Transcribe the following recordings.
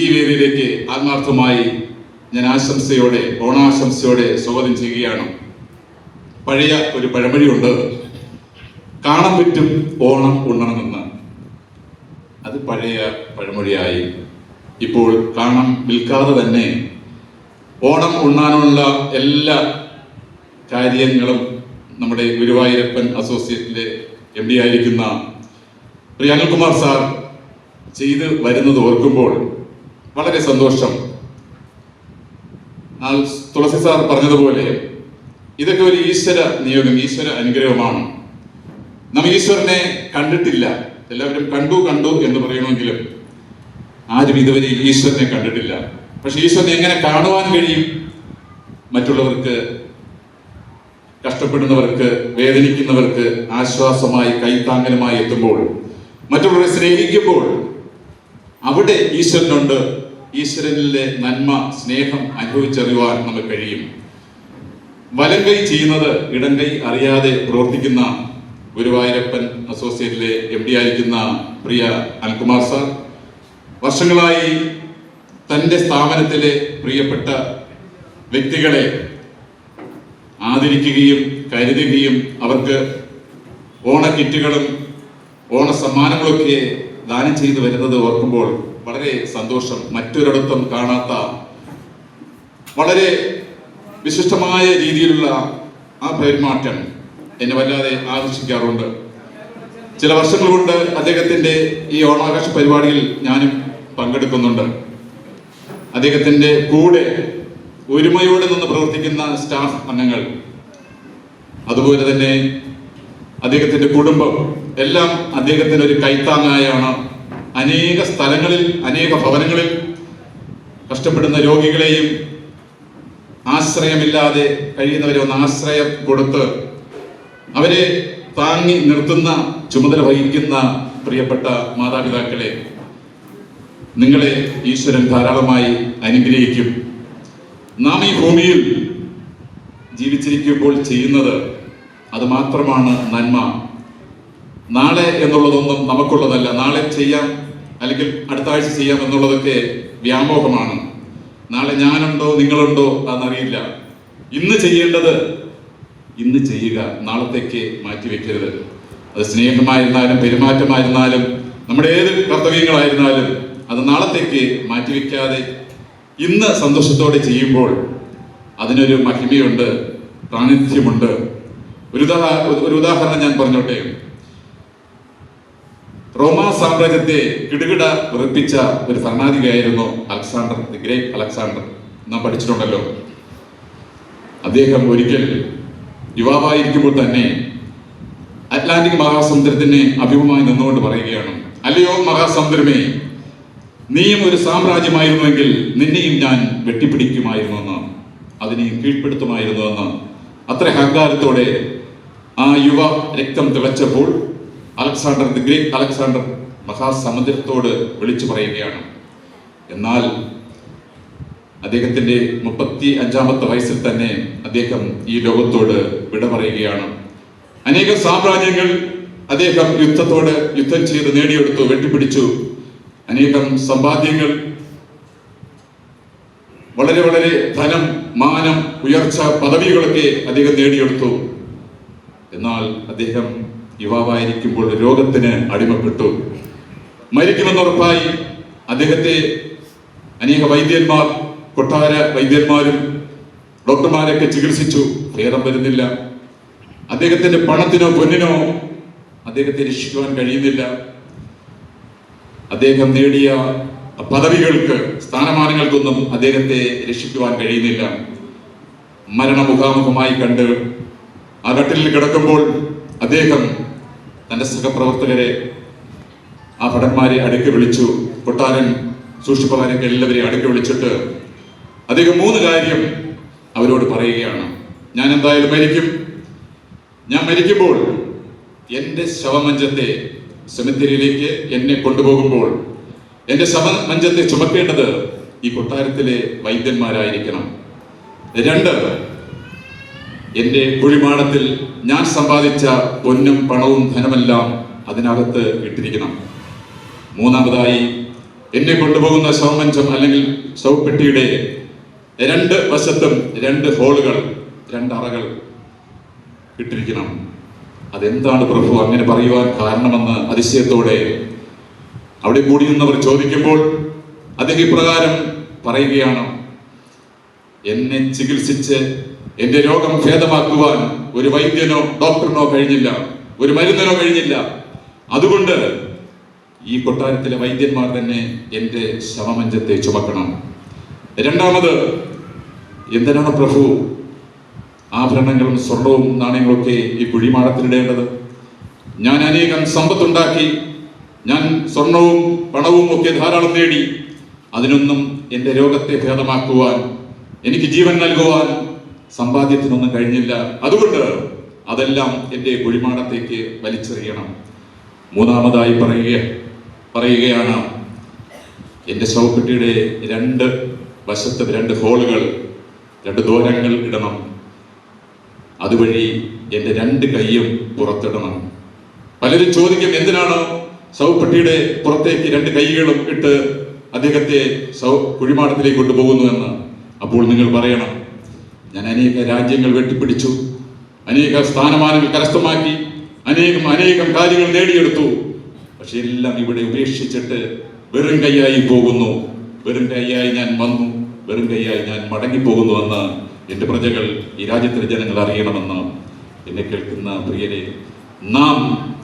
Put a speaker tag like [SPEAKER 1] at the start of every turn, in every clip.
[SPEAKER 1] ഈ വേദിയിലേക്ക് ആത്മാർത്ഥമായി ഞാൻ ആശംസയോടെ ഓണാശംസയോടെ സ്വാഗതം ചെയ്യുകയാണ്. പഴയ ഒരു പഴമൊഴിയുണ്ട്. കാണാൻ പറ്റും ഓണം ഉണ്ണണമെന്ന് അത് പഴയ പഴമൊഴിയായി. ഇപ്പോൾ കാണാൻ വിൽക്കാതെ തന്നെ ഓണം ഉണ്ണാനുള്ള എല്ലാ കാര്യങ്ങളും നമ്മുടെ ഗുരുവായൂരപ്പൻ അസോസിയേറ്റിലെ എം ഡി ആയിരിക്കുന്ന ശ്രീ അനിൽകുമാർ സാർ ചെയ്ത് വരുന്നത് ഓർക്കുമ്പോൾ വളരെ സന്തോഷം. തുളസി സാർ പറഞ്ഞതുപോലെ ഇതൊക്കെ ഒരു ഈശ്വര നിയോഗം ഈശ്വര അനുഗ്രഹമാണ്. നാം ഈശ്വരനെ കണ്ടിട്ടില്ല. എല്ലാവരും കണ്ടു കണ്ടു എന്ന് പറയണമെങ്കിലും ആരും ഇതുവരെ ഈശ്വരനെ കണ്ടിട്ടില്ല. പക്ഷെ ഈശ്വരനെ എങ്ങനെ കാണുവാൻ കഴിയും? മറ്റുള്ളവർക്ക് കഷ്ടപ്പെടുന്നവർക്ക് വേദനിക്കുന്നവർക്ക് ആശ്വാസമായി കൈത്താങ്ങലുമായി എത്തുമ്പോൾ മറ്റുള്ളവരെ സ്നേഹിക്കുമ്പോൾ അവിടെ ഈശ്വരനുണ്ട് ഈശ്വരനിലെ നന്മ സ്നേഹം അനുഭവിച്ചറിയുവാൻ നമുക്ക് കഴിയും. വലം കൈ ചെയ്യുന്നത് ഇടം കൈ അറിയാതെ പ്രവർത്തിക്കുന്ന ഗുരുവായൂരപ്പൻ അസോസിയേറ്റിലെ എം ഡി ആയിരിക്കുന്ന പ്രിയ അനിൽകുമാർ സാർ വർഷങ്ങളായി തന്റെ സ്ഥാപനത്തിലെ പ്രിയപ്പെട്ട വ്യക്തികളെ ആദരിക്കുകയും കരുതുകയും അവർക്ക് ഓണക്കിറ്റുകളും ഓണസമ്മാനങ്ങളൊക്കെ ഓണ സമ്മാനങ്ങളൊക്കെ ദാനം ചെയ്തു വരുന്നത് ഓർക്കുമ്പോൾ വളരെ സന്തോഷം മറ്റൊരിടത്തും കാണാത്ത വളരെ വിശിഷ്ടമായ രീതിയിലുള്ള ആ പെരുമാറ്റം എന്നെ വല്ലാതെ ആകർഷിക്കാറുണ്ട്. ചില വർഷങ്ങൾ കൊണ്ട് അദ്ദേഹത്തിന്റെ ഈ ഓണാഘോഷ പരിപാടിയിൽ ഞാനും പങ്കെടുക്കുന്നുണ്ട്. അദ്ദേഹത്തിന്റെ കൂടെ ഒരുമയോടെ നിന്ന് പ്രവർത്തിക്കുന്ന സ്റ്റാഫ് അംഗങ്ങൾ അതുപോലെ തന്നെ അദ്ദേഹത്തിന്റെ കുടുംബം എല്ലാം അദ്ദേഹത്തിന് ഒരു കൈത്താങ്ങായാണ് അനേക സ്ഥലങ്ങളിൽ അനേക ഭവനങ്ങളിൽ കഷ്ടപ്പെടുന്ന രോഗികളെയും ആശ്രയമില്ലാതെ കഴിയുന്നവരെ ഒന്ന് ആശ്രയം കൊടുത്ത് അവരെ താങ്ങി നിർത്തുന്ന ചുമതല വഹിക്കുന്ന പ്രിയപ്പെട്ട മാതാപിതാക്കളെ നിങ്ങളെ ഈശ്വരൻ ധാരാളമായി അനുഗ്രഹിക്കും. നാം ഈ ഭൂമിയിൽ ജീവിച്ചിരിക്കുമ്പോൾ ചെയ്യുന്നത് അത് മാത്രമാണ് നന്മ. നാളെ എന്നുള്ളതൊന്നും നമുക്കുള്ളതല്ല. നാളെ ചെയ്യാം അല്ലെങ്കിൽ അടുത്ത ആഴ്ച ചെയ്യാം എന്നുള്ളതൊക്കെ വ്യാമോഹമാണ്. നാളെ ഞാനുണ്ടോ നിങ്ങളുണ്ടോ അതറിയില്ല ഇന്ന് ചെയ്യേണ്ടത് ഇന്ന് ചെയ്യുക. നാളത്തേക്ക് മാറ്റിവെക്കരുത് അത് സ്നേഹമായിരുന്നാലും പെരുമാറ്റമായിരുന്നാലും നമ്മുടെ ഏത് കർത്തവ്യങ്ങളായിരുന്നാലും അത് നാളത്തേക്ക് മാറ്റിവെക്കാതെ ഇന്ന് സന്തോഷത്തോടെ ചെയ്യുമ്പോൾ അതിനൊരു മഹിമയുണ്ട് പ്രാണിധ്യമുണ്ട് ഒരു ഉദാ ഒരു ഉദാഹരണം ഞാൻ പറഞ്ഞോട്ടെ. റോമാ സാമ്രാജ്യത്തെ കിടുകിട വിറപ്പിച്ച ഒരു ഭരണാധികാരിയായിരുന്നു അലക്സാണ്ടർ ദി ഗ്രേറ്റ് അലക്സാണ്ടർ. നാം പഠിച്ചിട്ടുണ്ടല്ലോ. അദ്ദേഹം ഒരിക്കൽ യുവാവായിരിക്കുമ്പോൾ തന്നെ അറ്റ്ലാന്റിക് മഹാസമുദ്രത്തിന് അഭിമുഖമായി നിന്നുകൊണ്ട് പറയുകയാണ് അല്ലയോ മഹാസമുദ്രമേ നീയും ഒരു സാമ്രാജ്യമായിരുന്നുവെങ്കിൽ നിന്നെയും ഞാൻ വെട്ടിപ്പിടിക്കുമായിരുന്നുവെന്ന് അതിനെ കീഴ്പ്പെടുത്തുമായിരുന്നുവെന്ന്. അത്ര ഹങ്കാരത്തോടെ ആ യുവ രക്തം തിളച്ചപ്പോൾ അലക്സാണ്ടർ ദി ഗ്രേറ്റ് അലക്സാണ്ടർ മഹാസമുദ്രത്തോട് വിളിച്ചു പറയുകയാണ്. എന്നാൽ അദ്ദേഹത്തിന്റെ മുപ്പത്തി അഞ്ചാമത്തെ വയസ്സിൽ തന്നെ അദ്ദേഹം ഈ ലോകത്തോട് വിട പറയുകയാണ്. അനേക സാമ്രാജ്യങ്ങൾ അദ്ദേഹം യുദ്ധത്തോട് യുദ്ധം ചെയ്ത് നേടിയെടുത്തു വെട്ടിപ്പിടിച്ചു. അനേകം സമ്പാദ്യങ്ങൾ വളരെ വളരെ ധനം മാനം ഉയർച്ച പദവികളൊക്കെ അദ്ദേഹം നേടിയെടുത്തു. എന്നാൽ അദ്ദേഹം യുവാവായിരിക്കുമ്പോൾ രോഗത്തിന് അടിമപ്പെട്ടു. മരിക്കുമെന്നുറപ്പായി അദ്ദേഹത്തെ അനേക വൈദ്യന്മാർ കൊട്ടാര വൈദ്യന്മാരും ഡോക്ടർമാരൊക്കെ ചികിത്സിച്ചു. ഭേദം വരുന്നില്ല. അദ്ദേഹത്തിന്റെ പണത്തിനോ പൊന്നിനോ അദ്ദേഹത്തെ രക്ഷിക്കുവാൻ കഴിയുന്നില്ല. അദ്ദേഹം നേടിയ പദവികൾക്ക് സ്ഥാനമാനങ്ങൾക്കൊന്നും അദ്ദേഹത്തെ രക്ഷിക്കുവാൻ കഴിയുന്നില്ല. മരണമുഖാമുഖമായി കണ്ട് ആ കട്ടിലിൽ കിടക്കുമ്പോൾ അദ്ദേഹം തന്റെ സഹപ്രവർത്തകരെ ആ ഭടന്മാരെ അടുക്കി വിളിച്ചു. കൊട്ടാരൻ സൂക്ഷിപ്പവരൊക്കെ എല്ലാവരെയും അടുക്കി വിളിച്ചിട്ട് അദ്ദേഹം മൂന്ന് കാര്യം അവരോട് പറയുകയാണ്. ഞാൻ എന്തായാലും മരിക്കും. ഞാൻ മരിക്കുമ്പോൾ എന്റെ ശവമഞ്ചത്തെ സെമിത്തേരിയിലേക്ക് എന്നെ കൊണ്ടുപോകുമ്പോൾ എന്റെ ശവമഞ്ചത്തെ ചുമക്കേണ്ടത് ഈ കൊട്ടാരത്തിലെ വൈദ്യന്മാരായിരിക്കണം. രണ്ട് എന്റെ കുഴിമാടത്തിൽ ഞാൻ സമ്പാദിച്ച പൊന്നും പണവും ധനമെല്ലാം അതിനകത്ത് ഇട്ടിരിക്കണം. മൂന്നാമതായി എന്നെ കൊണ്ടുപോകുന്ന ശവമഞ്ചം അല്ലെങ്കിൽ ശവപ്പെട്ടിയുടെ രണ്ട് വശത്തും രണ്ട് ഹോളുകൾ രണ്ടറകൾ ഇട്ടിരിക്കണം. അതെന്താണ് പ്രഭു അങ്ങനെ പറയുവാൻ കാരണമെന്ന് അതിശയത്തോടെ അവിടെ കൂടി നിന്നവർ ചോദിക്കുമ്പോൾ അദ്ദേഹം ഇപ്രകാരം പറയുകയാണ്. എന്നെ ചികിത്സിച്ച് എന്റെ രോഗം ഭേദമാക്കുവാൻ ഒരു വൈദ്യനോ ഡോക്ടറിനോ കഴിഞ്ഞില്ല. ഒരു മരുന്നിനോ കഴിഞ്ഞില്ല. അതുകൊണ്ട് ഈ കൊട്ടാരത്തിലെ വൈദ്യന്മാർ തന്നെ എന്റെ ശവമഞ്ചത്തെ ചുമക്കണം. രണ്ടാമത് എന്തിനാണ് പ്രഭു ആഭരണങ്ങളും സ്വർണവും നാണയങ്ങളൊക്കെ ഈ കുഴിമാടത്തിനിടേണ്ടത് ഞാൻ അനേകം സമ്പത്തുണ്ടാക്കി ഞാൻ സ്വർണവും പണവും ഒക്കെ ധാരാളം നേടി അതിനൊന്നും എന്റെ രോഗത്തെ ഭേദമാക്കുവാൻ എനിക്ക് ജീവൻ നൽകുവാൻ സമ്പാദ്യത്തിനൊന്നും കഴിഞ്ഞില്ല. അതുകൊണ്ട് അതെല്ലാം എന്റെ കുഴിമാടത്തേക്ക് വലിച്ചെറിയണം. മൂന്നാമതായി പറയുക പറയുകയാണ് എന്റെ ശവപ്പെട്ടിയുടെ രണ്ട് വശത്ത് രണ്ട് ഹോളുകൾ രണ്ട് ദ്വാരങ്ങൾ ഇടണം. അതുവഴി എന്റെ രണ്ട് കൈയും പുറത്തിടണം. പലരും ചോദിക്കും എന്തിനാണ് ശവപ്പെട്ടിയുടെ പുറത്തേക്ക് രണ്ട് കൈകളും ഇട്ട് അദ്ദേഹത്തെ ശവ കുഴിമാടത്തിലേക്ക് കൊണ്ടുപോകുന്നു എന്ന്. അപ്പോൾ നിങ്ങൾ പറയണം ഞാൻ അനേക രാജ്യങ്ങൾ വെട്ടിപ്പിടിച്ചു. അനേക സ്ഥാനമാനങ്ങൾ കരസ്ഥമാക്കി. അനേകം അനേകം കാര്യങ്ങൾ നേടിയെടുത്തു. പക്ഷെ എല്ലാം ഇവിടെ ഉപേക്ഷിച്ചിട്ട് വെറും കൈയായി പോകുന്നു. വെറും കൈയായി ഞാൻ വന്നു. വെറും കൈയായി ഞാൻ മടങ്ങിപ്പോകുന്നു എന്ന് എന്റെ പ്രജകൾ ഈ രാജ്യത്തിലെ ജനങ്ങൾ അറിയണമെന്ന് എന്നെ കേൾക്കുന്ന പ്രിയരെ നാം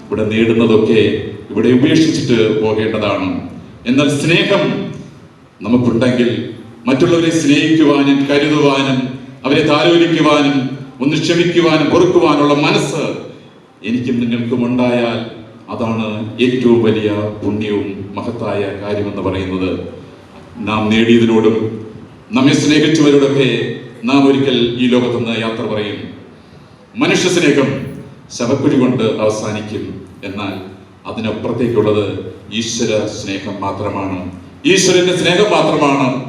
[SPEAKER 1] ഇവിടെ നേടുന്നതൊക്കെ ഇവിടെ ഉപേക്ഷിച്ചിട്ട് പോകേണ്ടതാണ്. എന്നാൽ സ്നേഹം നമുക്കുണ്ടെങ്കിൽ മറ്റുള്ളവരെ സ്നേഹിക്കുവാനും കരുതുവാനും അവരെ താലോലിക്കുവാനും ഒന്ന് ക്ഷമിക്കുവാനും പൊറുക്കുവാനുള്ള മനസ്സ് എനിക്കും നിങ്ങൾക്കും ഉണ്ടായാൽ അതാണ് ഏറ്റവും വലിയ പുണ്യവും മഹത്തായ കാര്യമെന്ന് പറയുന്നത്. നാം നേടിയതിനോടും നമ്മെ സ്നേഹിച്ചവരോടൊക്കെ നാം ഒരിക്കൽ ഈ ലോകത്തുനിന്ന് യാത്ര പറയും. മനുഷ്യ സ്നേഹം ശവക്കുഴി കൊണ്ട് അവസാനിക്കും. എന്നാൽ അതിനപ്പുറത്തേക്കുള്ളത് ഈശ്വര സ്നേഹം മാത്രമാണ്. ഈശ്വരന്റെ സ്നേഹം മാത്രമാണ്.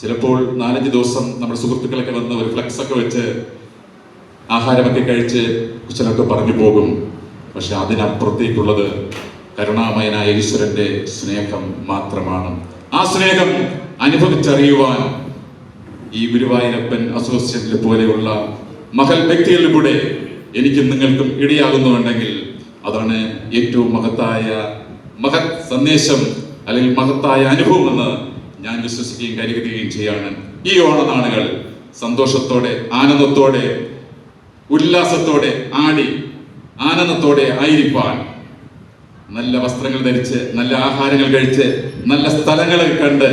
[SPEAKER 1] ചിലപ്പോൾ നാലഞ്ച് ദിവസം നമ്മുടെ സുഹൃത്തുക്കളൊക്കെ വന്ന് ഒരു ഫ്ലെക്സ് ഒക്കെ വെച്ച് ആഹാരമൊക്കെ കഴിച്ച് ചിലർക്ക് പറഞ്ഞു പോകും. പക്ഷെ അതിനപ്പുറത്തേക്കുള്ളത് കരുണാമയനായ ഈശ്വരന്റെ സ്നേഹം മാത്രമാണ്. ആ സ്നേഹം അനുഭവിച്ചറിയുവാൻ ഈ ഗുരുവായൂരപ്പൻ അസോസിയേഷനിലെ പോലെയുള്ള മഹൽ വ്യക്തികളിലൂടെ എനിക്കും നിങ്ങൾക്കും ഇടയാകുന്നുണ്ടെങ്കിൽ അതാണ് ഏറ്റവും മഹത്തായ മഹത് സന്ദേശം അല്ലെങ്കിൽ മഹത്തായ അനുഭവം എന്ന് ഞാൻ വിശ്വസിക്കുകയും കരുതുകയും ചെയ്യാണ്. ഈ ഓണനാളുകൾ സന്തോഷത്തോടെ ആനന്ദത്തോടെ ഉല്ലാസത്തോടെ ആടി ആനന്ദത്തോടെ ആയിരിക്കാൻ നല്ല വസ്ത്രങ്ങൾ ധരിച്ച് നല്ല ആഹാരങ്ങൾ കഴിച്ച് നല്ല സ്ഥലങ്ങൾ കണ്ട്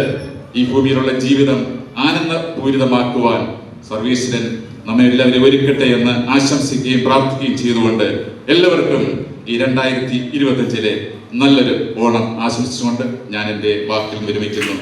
[SPEAKER 1] ഈ ഭൂമിയിലുള്ള ജീവിതം ആനന്ദപൂരിതമാക്കുവാൻ സർവീശ്വരൻ നമ്മെ എല്ലാവരും ഒരുക്കട്ടെ എന്ന് ആശംസിക്കുകയും പ്രാർത്ഥിക്കുകയും ചെയ്തുകൊണ്ട് എല്ലാവർക്കും ഈ രണ്ടായിരത്തി ഇരുപത്തഞ്ചിലെ നല്ലൊരു ഓണം ആശംസിച്ചുകൊണ്ട് ഞാൻ എന്റെ വാക്കിൽ വിരമിക്കുന്നു.